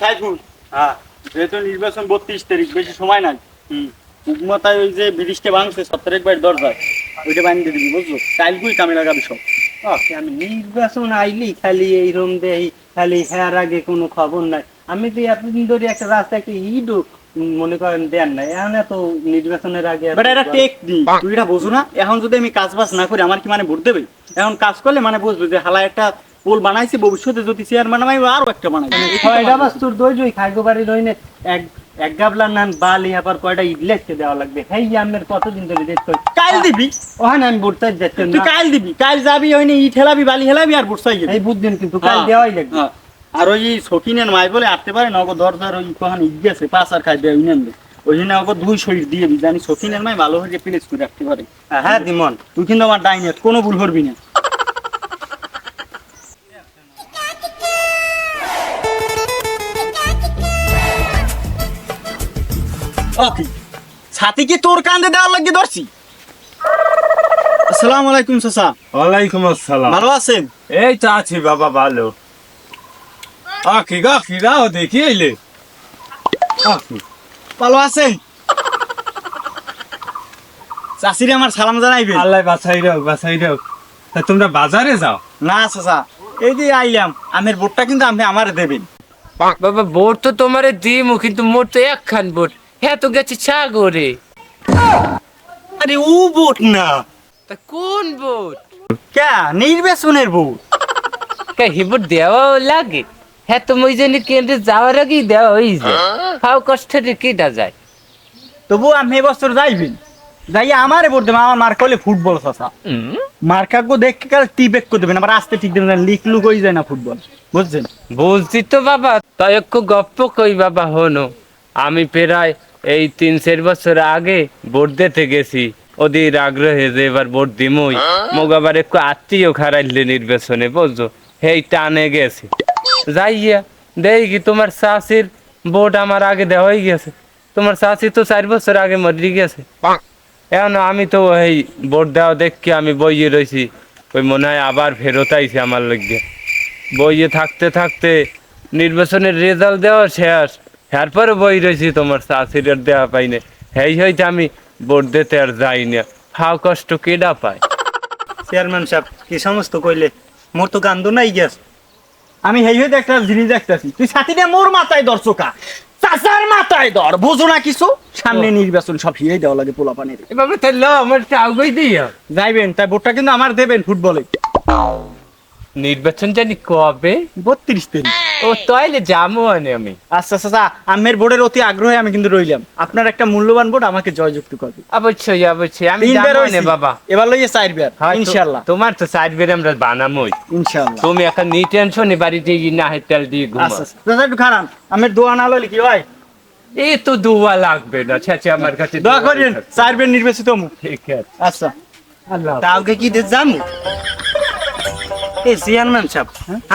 সাইফুল। হ্যাঁ। যেহেতু নির্বাচন বত্রিশ তারিখ বেশি সময় নাই। হুম। ওই যে ব্রিটিশকে ভাঙছে দরজায় ওইটা বানিয়ে দিবি বুঝলো কালকুই কামে লাগাবি সব। আমি নির্বাচন আইলি খালি এই রুম দেই খালি হ্যার আগে কোনো খবর নাই। আমি তো এতদিন ধরে একটা রাস্তা একটা ইডও মনে করেন দেন নাই। এখন এত নির্বাচনের আগে বাট এটা টেক দি তুই এটা বোঝো না এখন যদি আমি কাজ বাজ না করি আমার কি মানে ভোট দেবে? এখন কাজ করলে মানে বুঝবে যে হালা একটা পোল বানাইছি ভবিষ্যতে যদি চেয়ারম্যান আমি আরও একটা বানাই ছয়টা বাস্তুর দই জই খাইগো বাড়ি রইনে এক এক গাবলা নান বালি আবার কয়টা দেওয়া লাগবে। হেই আমের কতদিন ধরে কই কাল দিবি? ওখানে আমি যাচ্ছি তুই কাল দিবি? কাল যাবি ওই ইট হেলাবি বালি হেলাবি আর এই কিন্তু কাল দেওয়াই লাগবে। হ্যাঁ। আর ওই সকিনের মাই বলে আটতে পারে না ওকে দরজার ওই কখন ইট গেছে পাঁচ আর খাই দেয় ওই জন্য ওকে দুই শরীর দিয়ে দিই জানি সকিনের মাই ভালো হয়ে প্লেস করে রাখতে পারে। হ্যাঁ দিমন। তুই কিন্তু আমার ডাইনেট কোনো ভুল করবি না। ওকে ছাতি কি তোর কান্দে দেওয়ার লাগিয়ে ধরছি? আসসালামু আলাইকুম চাচা। ওয়ালাইকুম আসসালাম। ভালো আছেন? এই তো আছি বাবা ভালো। আকি গা ফিরাও দেখি এলে। আকি ভালো আছেন? চাষিরে আমার সালাম জানাইবে। আল্লাহ বাছাই রাও বাছাই রাও তা তোমরা বাজারে যাও। না চাচা এই যে আইলাম আমের বোটটা কিন্তু আপনি আমার দেবেন। বাবা বোট তো তোমারে দিমু কিন্তু মোর তো একখান বোট। হ্যাঁ তো গেছে সাগরে। আরে ও বোট না। তা কোন বোট? কে নির্বাচনের বোট। কে হিবুট দেওয়াও লাগে। হ্যাঁ তো ওই জন্য কেন্দ্রে যাওয়ার আগেই দেওয়া হয়ে যায়। ফাও কষ্টের কেটা যায় তবু আমি এবছর যাইবেন। যাই আমারে ভোট দেবেন আমার মার্কা হলে ফুটবল হুম? মার্কাকে দেখে কাল টিপেক করে দেবেন আবার আসতে ঠিক দেবেন লিক লুক হয়ে যায় না ফুটবল। বুঝছেন? বলছি তো বাবা তাই একটু গপ্প কই বাবা হনো। আমি প্রায় এই তিন চার বছর আগে ভোট দিতে গেছি। ওদের আগ্রহে যে এবার ভোট দিমই। মোক আবার একটু আত্মীয় খারাইলে নির্বাচনে বুঝছ? হেই টানে গেছে। যাইয়া কি তোমার শাশির ভোট আমার আগে দেওয়াই গেছে। তোমার শাশি তো চার বছর আগে মরি গেছে। এখন আমি তো এই ভোট দেওয়া দেখি আমি বইয়ে রয়েছি ওই মনে হয় আবার ফেরত আইছে আমার লগে বইয়ে থাকতে থাকতে নির্বাচনের রেজাল্ট দেওয়া শেষ। এরপরে বই রয়েছি তোমার চাষির দেওয়া পাই না হেই হইতে আমি ভোট দিতে আর যাই না। হাও কষ্ট কেডা পায়? চেয়ারম্যান সাহেব কি সমস্ত কইলে? মোর তো কান্দো নাই গেছ আমি হেই হইতে একটা জিনিস দেখতেছি। তুই সাথীটা মোর মাথায় ধর চোকা চাচার মাথায় ধর। বোঝো না কিছু? সামনে নির্বাচন সব হিরেই দেওয়া লাগে পোলা পানির। এভাবে তাহলে আমার টাউগই দিয়া যাইবেন তাই ভোটটা কিন্তু আমার দেবেন ফুটবলে। নির্বাচন জানি কবে? বত্রিশ তারিখ। ও তাইলে যাব আমি। আচ্ছা আচ্ছা আমের বোর্ডের অতি আগ্রহে আমি কিন্তু রইলাম। আপনার একটা মূল্যবান বোর্ড আমাকে জয়যুক্ত করবে। অবশ্যই অবশ্যই আমি যাব নে বাবা। এবার লইয়ে চারবার হয়তো ইনশাল্লাহ তোমার তো সাইড বের আমরা বানামই। ইনশাল্লাহ তুমি এখন নি টেনশনে বাড়িতে না হেটাল দিয়ে ঘুমা আচ্ছা আচ্ছা। দাদা একটু খারান আমের দোয়া না লইলে কি হয়? এই তো দোয়া লাগবে না ছেছে আমার কাছে দোয়া করেন। চারবার নির্বাচিত হমু। ঠিক আছে। আচ্ছা। আল্লাহ তাওকে কি দে জামু? এ চেয়ারম্যান সাহেব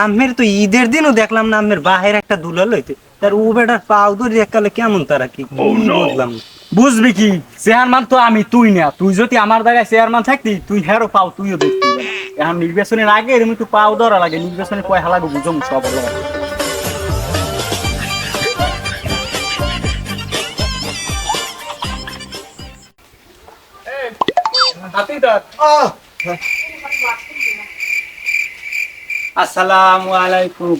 আমের তো ঈদের দিনও দেখলাম না আমের বাহের একটা দুলা লইতে তার ও বেটার পাও ধরে এককালে কেমন তারা কি? কি বুঝলাম বুঝবি কি? চেয়ারম্যান তো আমি তুই না। তুই যদি আমার জায়গায় চেয়ারম্যান থাকতি তুই হেরো পাও তুইও দেখতি। এখন নির্বাচনের আগে এরকম একটু পাও ধরা লাগে নির্বাচনে কয় হালাগো বুঝম সব হলো। আসসালামু আলাইকুম।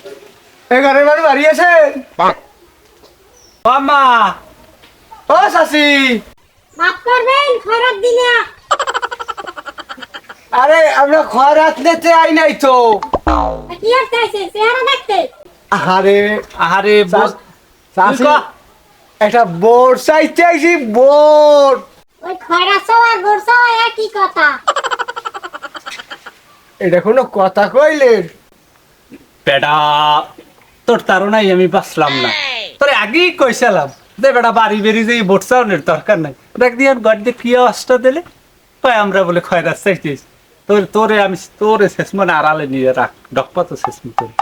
এগারে বাড়ি বাড়ি আছেন মামা ও শাসি মাফ করবেন খারাপ দিনে আরে আমরা খরাত নিতে আই নাই তো। কি আর চাইছে? চেহারা দেখতে। তুই একটা বোর্ড চাইতে আইছি বোর্ড ওই খয়রাছো আর একই কথা। এটা কোনো কথা কইলেন? বেটা তোর তারনাই আমি বাঁচলাম না। তোর আগেই কইসালাম যে বেটা বাড়ি বেরিয়ে যে ভোট চাউনের দরকার নাই। দেখ দিয়ে গড় দিয়ে কি অবস্থা দিলে কয় আমরা বলে খয়রাত চাইছিস তোর তোরে আমি তোরে শেষ মনে আড়ালে নিয়ে রাখ। ডকপা তো শেষ মনে করি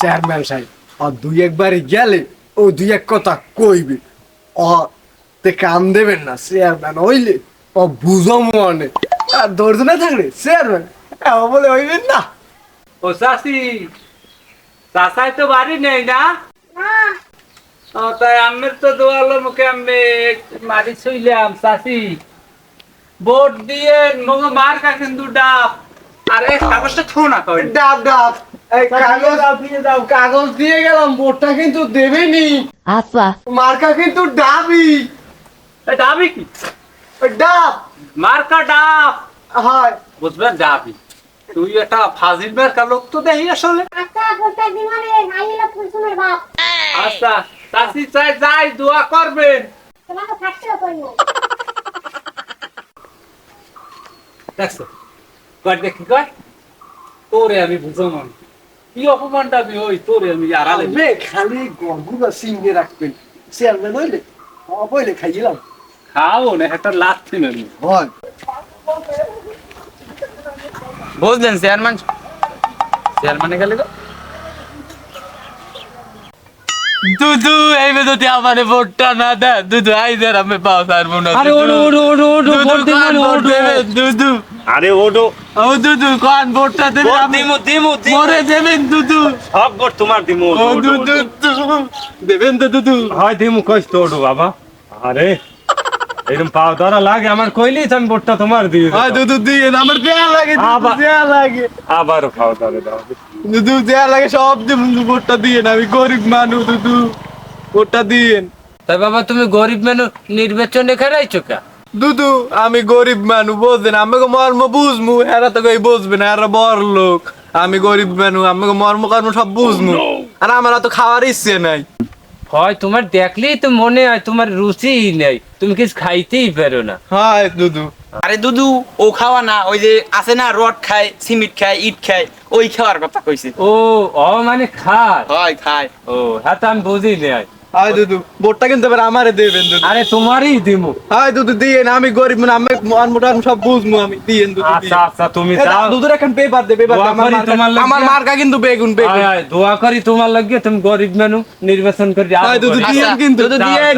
চেয়ারম্যান সাহেব আর দুই একবারে গেলে ও দুই এক কথা কইবে। ও তে কাম দেবেন না চেয়ারম্যান হইলে ও বুঝো মনে। আর ধৈর্য না থাকলে চেয়ারম্যান ও বলে হইবেন না। ও চাষি চাষাই তো বাড়ি নেই না? তাই আমের তো দোয়ালো মুখে আমি মারি ছইলাম চাষি ভোট দিয়ে মগ মার কা কিন্তু ডাব। আরে কাগজটা থো না কই? ডাব ডাব। কাগজ দিয়ে গেলাম ভোটটা কিন্তু দেবেনি। আচ্ছা মার্কা কিন্তু ডাবই এ ডাবি কি? ওই ডাব মার্কা ডাব। হয়। বুঝবেন ডাবি। তুই একটা ফাজিল মার্কা লোক তো দেখি আসলে। আচ্ছা বলতে দিমানে আইলা কুলসুমের বাপ। আচ্ছা চাষি চাই যাই দোয়া করবেন। দেখছ? কয় দেখি কয়? তোরে আমি বুঝো মন কি অপমানটা আমি ওই তোরে আমি আড়ালে আরে খালি গরগুলা সিঙ্গে রাখবেন। চেয়ারম্যান হইলে? অবইলে খাইলাম খাও না একটা লাথি মেরু। হয়। বুঝলেন চেয়ারম্যান চেয়ারম্যানে গেলে গো। দুদু এই যদি আমার ভোটটা না দেয়। দুদু আই দের আমি পাও পারব না আরে ওডো ওডো ওডো ওডো ভোট দিবেন ভোট ওডো দেবেন দুদু? আরে ওডো ও দুদু কোন ভোটটা দেবেন? আমি দিমু দিমু দিমু। মরে দেবেন দুদু। সব ভোট তোমার দিমু ও দুদু দেবেন তো দুদু। হয় দিমু তো ওডো বাবা। আরে। এরকম পাও ধরা লাগে আমার কইলি আমি তোমার দিয়ে দুদু দিয়ে আমার দেয়া লাগে দেয়া লাগে। আবারও পাও ধরে দাও। দুদু দেয়া লাগে সব ভোটটা দিয়ে আমি গরিব মানুষ দিয়েন। তাই বাবা তুমি গরিব মানুষ নির্বাচনে খেলাইছো কা? দুদু আমি গরিব মানুষ বোঝেন আমাকে মর্ম বুঝমু এরা তো কই বুঝবে না এরা বড় লোক। আমি গরিব মানুষ আমাকে মর্ম কর্ম সব বুঝমু। আর আমার তো খাওয়ার ইচ্ছে নাই। হয় তোমার দেখলেই তো মনে হয় তোমার রুচি নেই। তুমি কিছু খাইতেই পারো না। হয় দুদু। আরে দুদু ও খাওয়া না ওই যে আছে না রড খায় সিমেন্ট খায় ইট খায় ওই খাওয়ার কথা কইছে। ও ও মানে খায়? হয় খায়। ও হ্যাঁ তো আমি বুঝি নাই। দুদু কিন্তু এবার আমারে দেবেন দুদু। আরে তোমারই দিমু। দুদু দিয়েন আমি গরিব মানে আমি মোটা সব বুঝমু আমি দিয়েন দুদু আচ্ছা আচ্ছা তুমি দিয়েন। দুদুর এখন পেপার দে পেপার আমার মার্কা- আমার মার্কা কিন্তু বেগুন বেগুন। আয় আয় দোয়া করি তোমার লাগে তুমি গরিব মানুষ নির্বাচন করে হাই দুদু আচ্ছা, দিয়েন কিন্তু দুদু দিয়েন।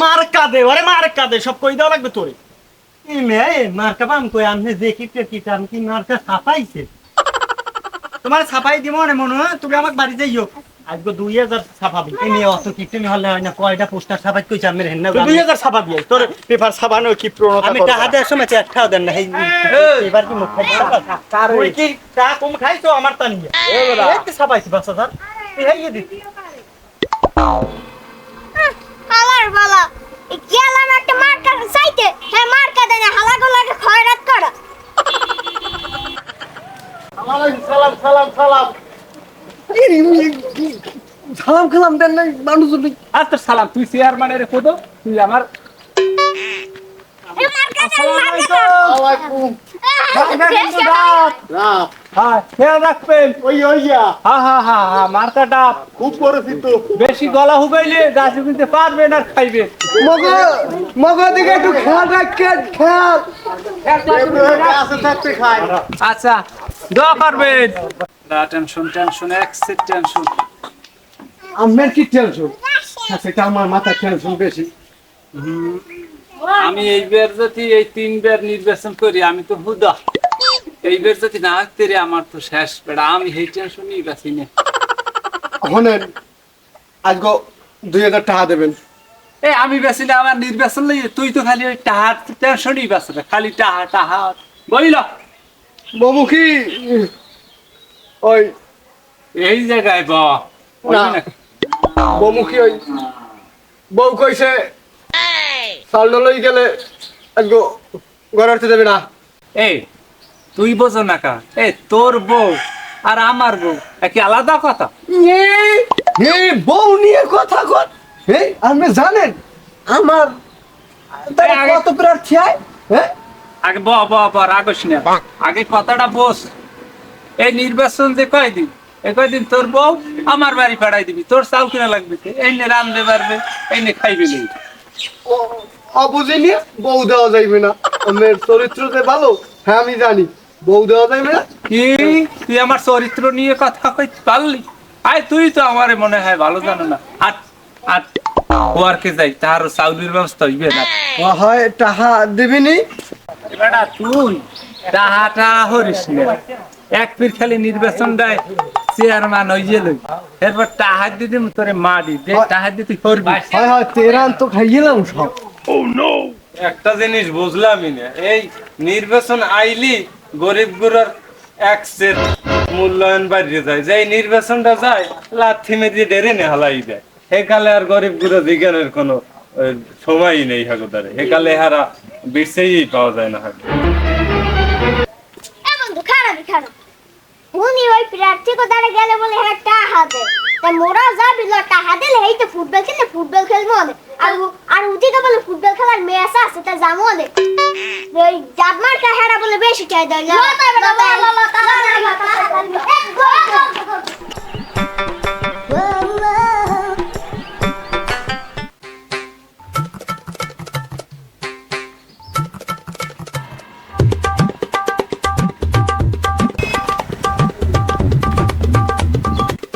মার্কা দে আরে মার্কা দে সব কই দেওয়া লাগবে তোরে? মার্কা পাম কই আমি দেখি কি আমি কি মার্কা ছাপাইছে? তোমার ছাপাই দিব না মনে তুমি আমাকে বাড়ি যাইও। আজকে দুই হাজার ছাপাবি। এই মেয়ে অত কি তুমি হলে হয় না কয়টা পোস্টার ছাপাই কইছে আমি হেন না দুই হাজার ছাপাবি তোর পেপার ছাপানো কি প্রণতা আমি টাকা দেওয়ার সময় একটাও দেন না এবার কি মুখ তুই কি চা কম খাইছো আমার তা নিয়ে? এই তো ছাপাইছি বাচ্চা স্যার এই হাইয়ে দিতি বালা। গেলাম একটা মার্কা চাইতে। হ্যাঁ মার্কা দেনে হালা গোলাকে খয়রাত করা। সালাম সালাম সালাম। সালাম খালাম দেন নাই মানুষ আর তোর সালাম তুই চেয়ারম্যানের কোদ তুই আমার দেন মার্কা আলাইকুম। হ্যাঁ খেয়াল রাখবেন। ওই ওইয়া হা হা হা হা মার্কাটা খুব পরিচিত। বেশি গলা হুগাইলে গাছ কিনতে পারবেন আর খাইবেন মগ মগ দিকে একটু খেয়াল রাখেন খেয়াল। গাছে থাকতে খায় আচ্ছা দোয়া করবেন। টেনশন টেনশন এক্সিট টেনশন আমার কি টেনশন সেটা আমার মাথা টেনশন বেশি। আমি এইবার যদি এই তিনবার নির্বাচন করি আমি তো হুদা। এইবার যদি না রে আমার তো শেষ। বেড়া আমি এই টেনশনই বাঁচি না হনেন আজকে দুই হাজার টাকা দেবেন। এ আমি বেশি না আমার নির্বাচন লইয়ে। তুই তো খালি ওই টাহার টেনশনই খালি টাহা টাহা বইল। বাবু কি ওই এই জায়গায় বা। ওই বউ কইছে চাল লই গেলে আজকে ঘরে উঠতে দেবে না। এই তুই বোঝো না কা। এ তোর বউ আর আমার বউ একই আলাদা কথা? বউ নিয়ে কথা কর। আপনি জানেন আমার কত প্রার্থী আয় হ্যাঁ? আগে ব ব ব রাগস না। আগে কথাটা বোস এই নির্বাচন যে কয়দিন? এই কয়দিন তোর বউ আমার বাড়ি পাঠাই দিবি। তোর চাল কিনা লাগবে? এই নে রান্ধতে পারবে এই নে খাইবে নেই অবুঝে নিয়ে বউ দেওয়া যাইবে না। আমার চরিত্র যে ভালো হ্যাঁ আমি জানি। বউ দেওয়া না? কি? তুই আমার চরিত্র নিয়ে কথা কইতে পারলি? আয় তুই তো আমারে মনে হয় ভালো জানো না। আর আর ওয়ার্কে যাই তাহারও চাউলের ব্যবস্থা হইবে না। ও হয় টাহা দেবিনি বেটা তুই টাহাটা হরিস না। এক পীর খালি নির্বাচন দেয় চেয়ারম্যান ওই যে লই। এরপর টাহার দিদি তোরে মারি দে। টাহার দিদি করবি। হয় হয় তেরান তো খাইয়েলাম সব। একটা জিনিস বুঝলামই না। এই নির্বাচন আইলি গরিব গুড়ার এক মূল্যায়ন বাড়িয়ে যায়। যে নির্বাচনটা যায়, লাথি মেরে ডেরে নে হালাই দেয়। সেকালে আর গরিব গুড়া বিজ্ঞানের কোনো সময়ই নেই হাগুদারে সেকালে হারা বিরসেই পাওয়া যায় না হাগু। উনি ওই প্রার্থী কোথায় গেলে বলে হ্যাঁ টাহা দে তা মোরা যাবি ল টাহা দিলে এই তো ফুটবল খেলে ফুটবল খেলব অনেক। আর আর উদিকে বলে ফুটবল খেলার ম্যাচ আছে তা যাব অনেক ওই জাদমার কা হেরা বলে বেশি চাই দেয়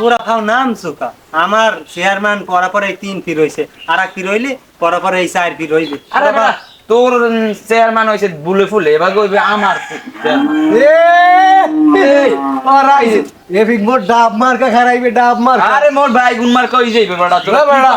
তোরা খাও নাম চোকা আমার চেয়ারম্যান পরাপর তিন ফির হইছে। আর এক ফির হইলে পরাপর এই চার ফির হইবে আরে বাবা তোর চেয়ারম্যান হয়েছে বুলে ফুলে এবার আমার chairman। এ এ বিগ মোর ডাব মার্কা খারাইবে ডাব মার্কা। আরে মোর ভাই গুনমার কই যাইবে তোর না বেড়া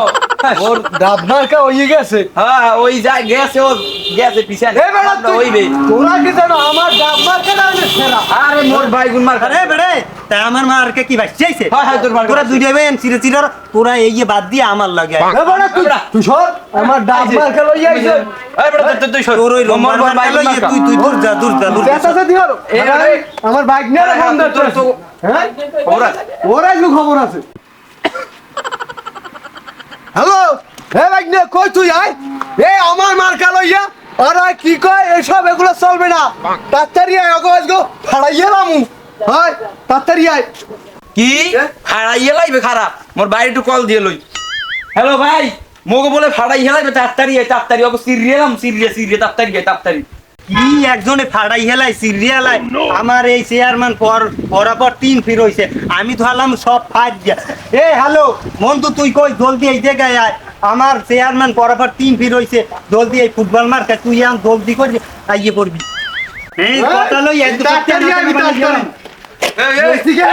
ওর ডাব মার্কা গেছে। হ্যাঁ ওই যা গেছে ও গেছে পিছনে। এ বেড়া তুই হইবে। তোরা কি জানো আমার ডাব মার্কা না সেরা। আরে মোর ভাই গুনমার আরে বেড়ে তা আমার মারকে কি বাচ্চাইছে হয়, হয়, তোর মার্কা তোরা। দুই চিরে তোরা এই যে বাদ দিয়ে আমার লাগে এ বেড়া তুই তুই সর আমার ডাব মার্কা লই আইছে। এই বেটা তুই তুই সর। তোর ওই মোর ভাই মার্কা তুই তুই দূর যা দূর যা দূর যা। এ বেড়া, আমার বাইক নিয়ে আরে, তোর- তোর- তোর- হ্যাঁ? আছে? ওর আইলু খবর আছে। হ্যালো? হে বাইক নিয়ে কই তুই আয়? এ আমার মার্কা লইয়া। আরে কি কয়? এসব এগুলো চলবে না। তাড়াতাড়ি আয় ওগো আজগো। ফাড়াইয়ে লামু হয় তাড়াতাড়ি আয়। কি? খারাপ মোর একটু কল দিয়ে লই। হ্যালো ভাই। মোকে বলে ফাড়াই হেলাইবে তাড়াতাড়ি আয় তাড়াতাড়ি। ওকে সিরিয়ালাম সিরিয়া সিরিয়া তাড়াতাড়ি আয় তাড়াতাড়ি। কি একজনে ফাড়াই হেলাই সিরিয়ালাই আমার এই চেয়ারম্যান পর পরাপর তিন ফির হইছে আমি তো হালাম সব ফাইট দিয়া এ হ্যালো মন্তু তুই কই জলদি এই জায়গায় আয় আমার চেয়ারম্যান পরাপর তিন ফির হইছে জলদি এই ফুটবল মার্কা তুই আন জলদি করে আইয়ে পড়বি এই কথা লই একদম তাড়াতাড়ি এদিকে আয়, এদিকে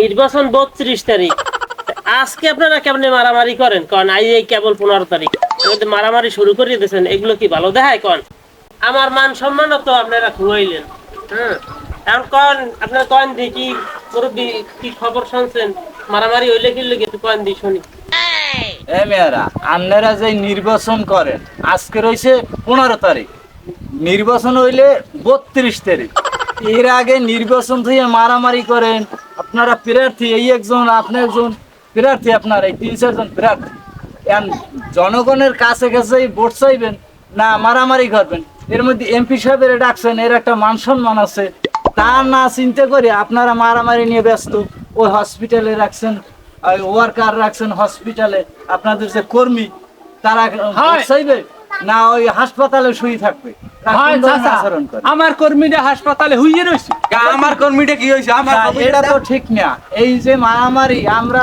নির্বাচন বত্রিশ তারিখ। আজকে আপনারা কেমনে মারামারি করেন? কন, আই, এই কেবল পনেরো তারিখ। মারামারি শুরু করে দিয়েছেন, এগুলো কি ভালো দেখায়, কন? আমার মান সম্মানও তো আপনারা খুয়াইলেন। হ্যাঁ? কন, আপনার কন দি কি মুরব্বী কি খবর শুনছেন? মারামারি হইলে কি লেগে কন দি শুনি। এ মেয়েরা, আপনারা যে নির্বাচন করেন, আজকে রয়েছে পনেরো তারিখ। নির্বাচন হইলে বত্রিশ তারিখ। এর আগে নির্বাচন থেকে মারামারি করেন। আপনারা প্রার্থী এই একজন আপনি একজন প্রার্থী আপনার এই তিন চারজন প্রার্থী। জনগণের কাছে কাছে ভোট চাইবেন না মারামারি করবেন। এর মধ্যে এমপি সাহেবের ডাকছেন এর একটা মান সম্মান আছে। তা না চিন্তা করে আপনারা মারামারি নিয়ে ব্যস্ত। ওই হসপিটালে রাখছেন ওই ওয়ার্কার রাখছেন হসপিটালে। আপনাদের যে কর্মী তারা চাইবে? না ওই হাসপাতালে শুয়ে থাকবে। করে? আমার কর্মীরা হাসপাতালে হুইয়ে রয়েছে আমার কর্মীটা কি হয়েছে? আমার এটা তো ঠিক না। এই যে মারামারি আমরা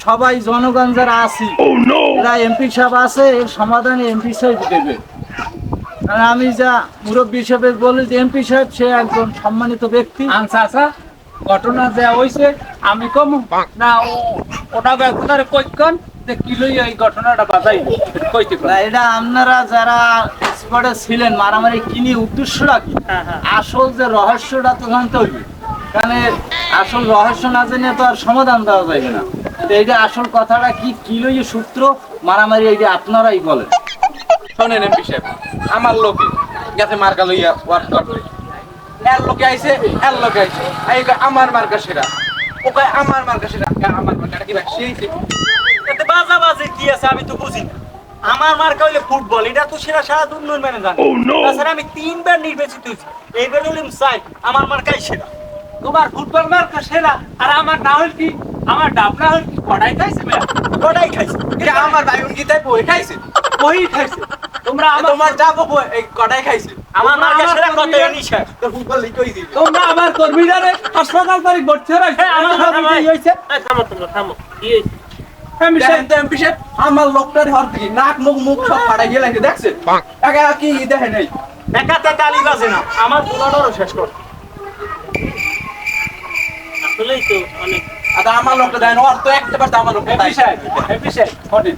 সবাই জনগণ যারা আছি এরা এমপি সাহেব আছে এর সমাধানে এমপি সাহেব দেবে। আর আমি যা মুরব্বী হিসেবে বলি যে এমপি সাহেব সে একজন সম্মানিত ব্যক্তি। আনসা আসা ঘটনা যা হইছে আমি কম। না ও- ওটা কইকন? যে কি এই ঘটনাটা বাজাই? কইতে এটা আপনারা যারা স্পটে ছিলেন মারামারি কিনি উদ্দেশ্যটা কি? আসল যে রহস্যটা তো জানতে হইবে। কারণ আসল রহস্য না জেনে তো আর সমাধান দেওয়া যাবে না। এইটা আসল কথাটা কি কি লইয়ে সূত্র? মারামারি এইটা আপনারাই বলেন। শোনেন এমপি সাহেব আমার লোকে গেছে মার্কা লইয়া ওয়ার্ক করতে এর লোকে আইছে এর লোকে আইছে। আমার মার্কা সেরা। ও কয় আমার মার্কা সেরা। আমার মার্কাটা কি সেইছে এতে বাজা বাজে কি আছে আমি তো বুঝি না। আমার মার্কা হইলে ফুটবল এটা তো সেরা সারা দুনিয়ার মানে জানে তাছাড়া আমি তিনবার নির্বাচিত হয়েছি। এইবার হইলাম সাইড আমার মার্কাই সেরা। তোমার ফুটবল মার্কা সেরা আর আমার না হল কি আমার ডাবনা কড়াই খাইছে মেয়া কটাই খাইছে। এটা আমার ভাই উনকি তাই বই খাইছে? ওই খাইছে। তোমরা আমার তোমার যাব এই কটাই খাইছে। আমার মার্কা সেরা কত কর্মীরা- নিছে? তো ফুটবল লিখই দিবি? তোমরা আমার কর্মীরারে হাসপাতাল তারিখ ভর্তি রাখছে। আমার আমার কি থামো তোমরা থামো। কি হয়েছে? আমার লোকটার হর দিকে নাক মুখ মুখ সব ফাটাই গেলে দেখছেন? একা কি দেখে নাই? একাতে তালি বাজে না। আমার পুরোটারও শেষ কর। আসলেই তো অনেক। আর আমার লোকটা দেয় ওর তো একটা আমার লোকটা এমপি সাহেব, এমপি সাহেব, শোনেন।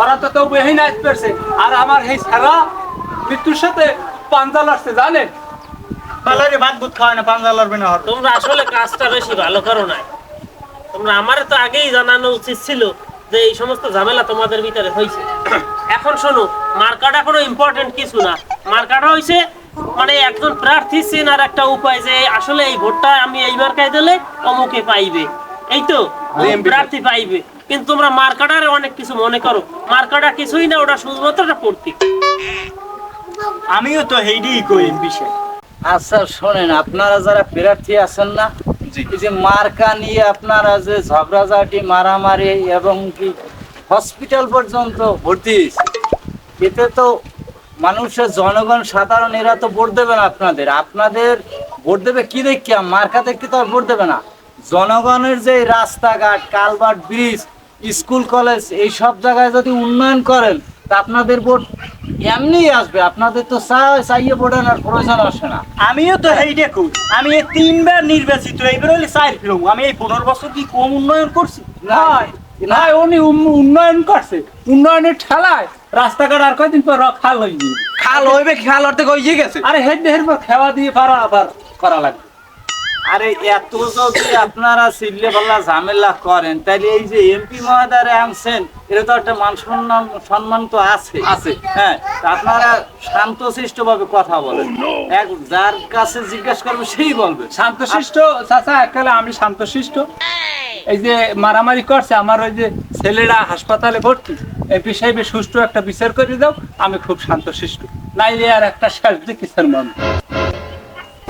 ওরা তো কেউ বেহিন আজ পেরেছে আর আমার এই সারা মৃত্যুর সাথে পাঞ্জা লাগছে জানেন? পালারে ভাত বুত খাওয়ায় না পাঞ্জা লড়বে না হর তোমরা আসলে কাজটা বেশি ভালো করো নাই। তোমরা আমার তো আগেই জানানো উচিত ছিল যে এই সমস্ত ঝামেলা তোমাদের ভিতরে হয়েছে এখন শোনো মার্কাটা কোনো ইম্পর্টেন্ট কিছু না। মার্কাটা হয়েছে মানে একজন প্রার্থী চেনার একটা উপায় যে আসলে এই ভোটটা আমি এই মার্কায় দিলে অমুকে পাইবে। এই তো প্রার্থী পাইবে। কিন্তু তোমরা মার্কাটারে অনেক কিছু মনে করো। মার্কাটা কিছুই না ওটা শুধুমাত্র একটা প্রতীক আমিও তো হেইডি কই বিষয় আচ্ছা শোনেন আপনারা যারা প্রার্থী আছেন না যে মার্কা নিয়ে আপনারা যে ঝগড়াঝাটি, মারামারি এবং কি হসপিটাল পর্যন্ত ভর্তি এতে তো মানুষের জনগণ সাধারণ, এরা তো ভোট দেবে না আপনাদের। আপনাদের ভোট দেবে কি দেখিয়া? মার্কা দেখতে তো আর ভোট দেবে না। জনগণের যে রাস্তাঘাট, কালভার্ট, ব্রিজ, স্কুল, কলেজ, এই সব জায়গায় যদি উন্নয়ন করেন তা আপনাদের ভোট এমনিই আসবে। আপনাদের তো চাইয়ে ভোট আনার প্রয়োজন আসে না। আমিও তো হেইডে কই আমি এই তিনবার নির্বাচিত এইবার হইলে চার ফিরম আমি এই পনেরো বছর কি কম উন্নয়ন করছি? নাই নাই উনি উন্নয়ন করছে। উন্নয়নের ঠেলায় রাস্তাঘাট আর কয়দিন পর খাল হয়ে খাল হইবে খাল অর্ধেক হয়ে গেছে। আরে হেড দেহের পর খেওয়া দিয়ে পারা আবার করা লাগবে। আরে এত যদি আপনারা সিল্লে পাল্লা ঝামেলা করেন তাহলে এই যে এমপি মহোদয় আনছেন এটা তো একটা মান সম্মান সম্মান তো আছে। আছে। হ্যাঁ আপনারা শান্তশিষ্ট ভাবে কথা বলেন। এক যার কাছে জিজ্ঞেস করবে সেই বলবে। শান্তশিষ্ট চাচা এককালে আমি শান্তশিষ্ট এই যে মারামারি করছে আমার ওই যে ছেলেরা হাসপাতালে ভর্তি এপি সাহেবের সুষ্ঠু একটা বিচার করে দাও আমি খুব শান্তশিষ্ট নাইলে আর একটা শেষ কিসের মন।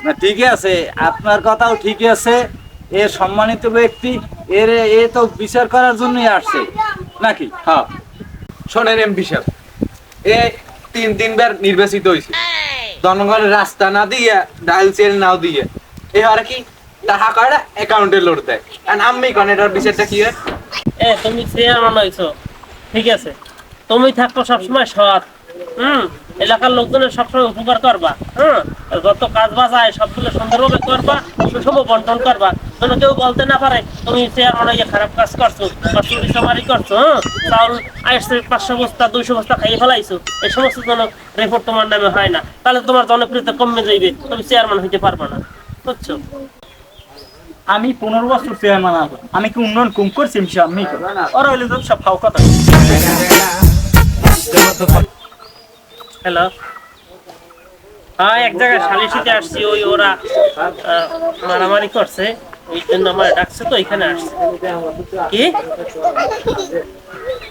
না ঠিক আছে। আপনার কথাও ঠিক আছে। এ সম্মানিত ব্যক্তি এর এ তো বিচার করার জন্যই আসছে। নাকি? হ্যাঁ। শোনেন এমপি সাহেব এ তিন তিনবার নির্বাচিত হয়েছে জনগণের রাস্তা না দিয়ে ডাইল সেল নাও দিয়ে এবারে কি? টাকা কয়টা অ্যাকাউন্টে লোড দেয়। আর আমি কোন এটার বিচারটা কি হয়? এ তুমি চেয়ারম্যান হয়েছো ঠিক আছে। তুমি থাকো সবসময় সৎ। হুম? এলাকার লোকজনের সবসময় উপকার করবা হ্যাঁ যত কাজ বাজ আয় সবগুলো সুন্দরভাবে করবা, সুষম বন্টন করবা। যেন কেউ বলতে না পারে, তুমি চেয়ারম্যান হয়ে খারাপ কাজ করছ বা চুরি চামারি করছ হ্যাঁ চাউল আসছে পাঁচশো বস্তা, দুইশো বস্তা খাইয়ে ফেলাইছো, এই সমস্ত জন রিপোর্ট তোমার নামে হয় না। তাহলে তোমার জনপ্রিয়তা কমে যাইবে, তুমি চেয়ারম্যান হইতে পারবা না। বুঝছ? আমি পনেরো বছর চেয়ারম্যান আছি আমি কি উন্নয়ন কম করছি আমি ওরা হইলে সব ফাও কথা। হ্যালো হ্যাঁ এক জায়গায় সালিশিতে আসছি, ওই ওরা মারামারি করছে, ওই জন্য আমার ডাকছে তো, এখানে আসছে। কি?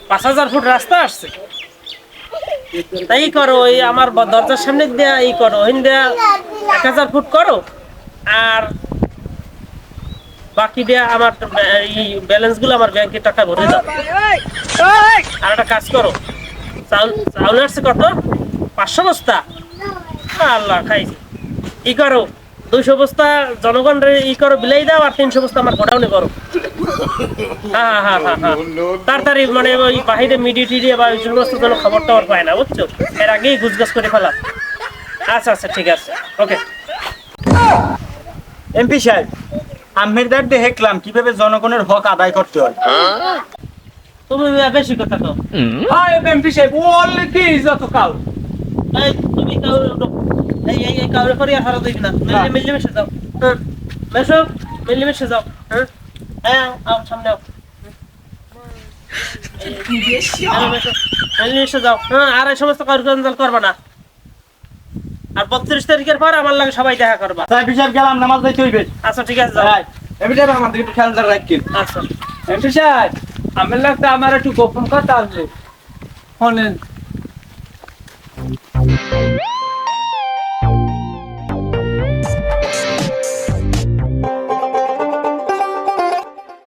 পাঁচ হাজার ফুট রাস্তা আসছে? তাই করো, ওই আমার দরজার সামনে দেয়া এই করো ওই দেয়া এক হাজার ফুট করো, আর বাকি দেয়া আমার, এই ব্যালেন্সগুলো আমার ব্যাংকে টাকা ভরে দাও। আর একটা কাজ করো, চাউল চাউল আসছে কত? পাঁচশো বস্তা? আল্লাহ খাইছি। ই করো দুইশো বস্তা জনগণ ই করো বিলাই দাও আর তিনশো বস্তা আমার গোডাউনে করো। হ্যাঁ হ্যাঁ হ্যাঁ হ্যাঁ তাড়াতাড়ি মানে ওই বাহিরে মিডিয়া টিডিয়া বা ওই সমস্ত যেন খবর টবর পায় না বুঝছ? এর আগেই গুজগাছ করে ফেলা আচ্ছা আচ্ছা ঠিক আছে। ওকে। এমপি সাহেব আমের দাঁড় দেখলাম কীভাবে জনগণের হক আদায় করতে হয়? তুমি বেশি কথা কও। হাই এমপি সাহেব ওলে কি যত কাল তুমি কাউরে এই এই এই কাউরে করিয়া হারা দিবি না। মিলে মিলে মিশে যাও। হ্যাঁ মেশো মিলে মিশে যাও। হ্যাঁ হ্যাঁ আও সামনে আও। হ্যাঁ, মেশো। মিলে মিশে যাও। হ্যাঁ আর এই সমস্ত কাউরে করবা না। আর বত্রিশ তারিখের পর আমার লাগে সবাই দেখা করবা। তাই সাহেব গেলাম নামাজ যাইতে হইবে। আচ্ছা ঠিক আছে সাহেব আমাদের একটু খেয়াল রাখেন। আচ্ছা। এমপি সাহেব আমার লাগতে আমার একটু গোপন কথা আছে। শোনেন Thank you.